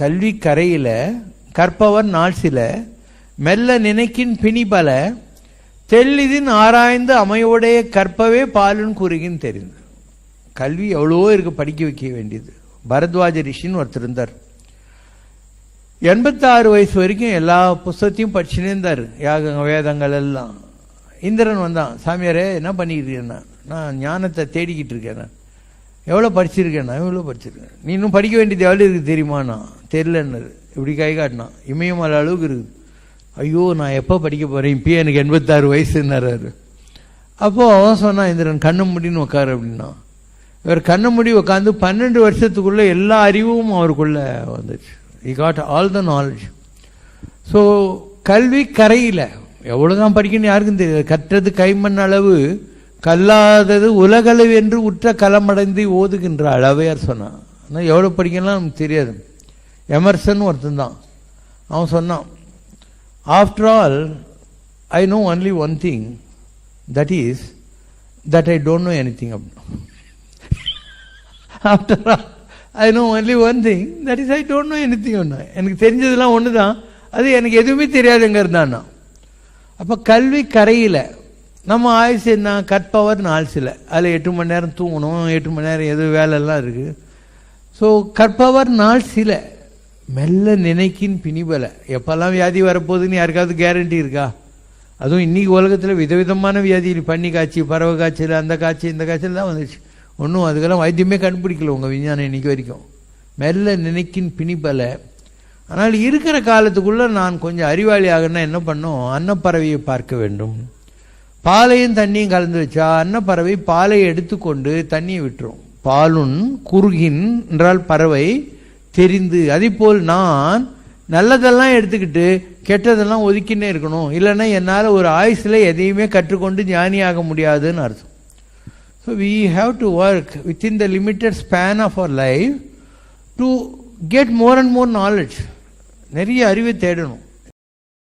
கல்வி கரையில கற்பவர் நாள் சில மெல்ல நினைக்கின் பிணிபல தெல்லிதின் ஆராய்ந்து அமையோடைய கற்பவே பாலுன்னு கூறுகின்னு தெரிந்து. கல்வி எவ்வளவோ இருக்கு படிக்க வைக்க வேண்டியது. பரத்வாஜ ரிஷின்னு ஒருத்தர் இருந்தார். எண்பத்தாறு வயசு வரைக்கும் எல்லா புஸ்தத்தையும் படிச்சுனே இருந்தார். யாக வேதங்கள் எல்லாம். இந்திரன் வந்தான். சாமியாரே என்ன பண்ணிக்கிட்டு இருக்கேன்னா நான் ஞானத்தை தேடிக்கிட்டு இருக்கேன். நான் எவ்வளோ படிச்சிருக்கேன் நான் எவ்வளோ படிச்சிருக்கேன். நீ இன்னும் படிக்க வேண்டியது எவ்வளோ இருக்குது தெரியுமா நான் தெரிலன்னு இப்படி கை காட்டினான் இமயமலை அளவுக்கு இருக்குது. ஐயோ நான் எப்போ படிக்க போகிறேன் இப்பயே எனக்கு எண்பத்தாறு வயசுன்னார் அப்போது அவன் சொன்னான் இந்திரன் கண்ணு முடின்னு உட்காரு அப்படின்னா. இவர் கண்ணை முடி உட்காந்து பன்னெண்டு வருஷத்துக்குள்ளே எல்லா அறிவும் அவருக்குள்ளே வந்துச்சு. He got all the knowledge so கல்வி கரையில். எவ்வளோதான் படிக்கணும்னு யாருக்கும் தெரியாது. கற்றது கைமண் அளவு கல்லாதது உலகளவு என்று உற்ற களமடைந்து ஓதுகின்ற அளவையார் சொன்னான். ஆனால் எவ்வளோ படிக்கலாம் நமக்கு தெரியாது. எமர்சன் ஒருத்தன் தான். அவன் சொன்னான் after all I know only one thing that is that I don't know anything அப்படின்னா after all I know only one thing that is I don't know anything ஒன்று எனக்கு தெரிஞ்சதெல்லாம் ஒன்று தான் அது எனக்கு எதுவுமே தெரியாதுங்கிறது தான் நான் அப்போ கல்வி கரையில் நம்ம ஆயுசு என்ன? கற்பவர்னு ஆள் சில. அதில் எட்டு மணி நேரம் தூங்கணும் எட்டு மணி நேரம் எது வேலைலாம் இருக்குது ஸோ கற்பவர் நாள் சில. மெல்ல நினைக்கின் பிணிபலை. எப்போல்லாம் வியாதி வரப்போகுதுன்னு யாருக்காவது கேரண்டி இருக்கா? அதுவும் இன்றைக்கி உலகத்தில் விதவிதமான வியாதி. பன்னி காய்ச்சி பறவை காய்ச்சல் அந்த காய்ச்சல் இந்த காய்ச்சல் தான் வந்துச்சு. ஒன்றும் அதுக்கெல்லாம் வைத்தியமே கண்டுபிடிக்கல உங்கள் விஞ்ஞானம் இன்றைக்கி வரைக்கும். மெல்ல நினைக்கின் பிணிபலை. ஆனால் இருக்கிற காலத்துக்குள்ளே நான் கொஞ்சம் அறிவாளி ஆகணும்னா என்ன பண்ணும் அன்னப்பறவையை பார்க்க வேண்டும். பாலையும் தண்ணியும் கலந்து வச்சா அன்னப்பறவை பாலை எடுத்துக்கொண்டு தண்ணியை விட்டுரும். பாலுன் குறுகின் என்றால் பறவை தெரிந்து அதேபோல் நான் நல்லதெல்லாம் எடுத்துக்கிட்டு கெட்டதெல்லாம் ஒதுக்கின்னே இருக்கணும். இல்லைன்னா என்னால் ஒரு ஆயுசில் எதையுமே கற்றுக்கொண்டு ஞானியாக முடியாதுன்னு அர்த்தம். So we have to work within the limited span of our life to get more and more knowledge நிறைய அறிவை தேடணும்.